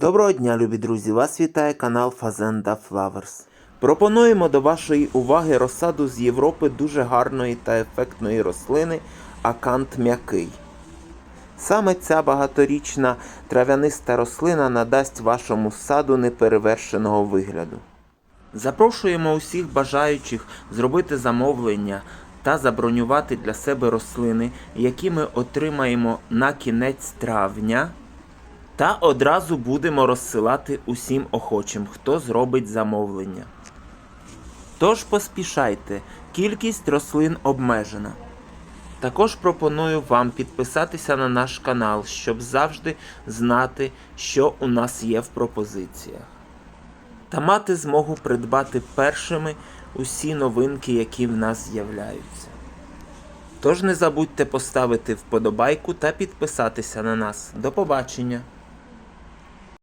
Доброго дня, любі друзі! Вас вітає канал Fazenda Flowers. Пропонуємо до вашої уваги розсаду з Європи дуже гарної та ефектної рослини Акант м'який. Саме ця багаторічна трав'яниста рослина надасть вашому саду неперевершеного вигляду. Запрошуємо усіх бажаючих зробити замовлення та забронювати для себе рослини, які ми отримаємо на кінець травня. Та одразу будемо розсилати усім охочим, хто зробить замовлення. Тож поспішайте, кількість рослин обмежена. Також пропоную вам підписатися на наш канал, щоб завжди знати, що у нас є в пропозиціях. Та мати змогу придбати першими усі новинки, які в нас з'являються. Тож не забудьте поставити вподобайку та підписатися на нас. До побачення!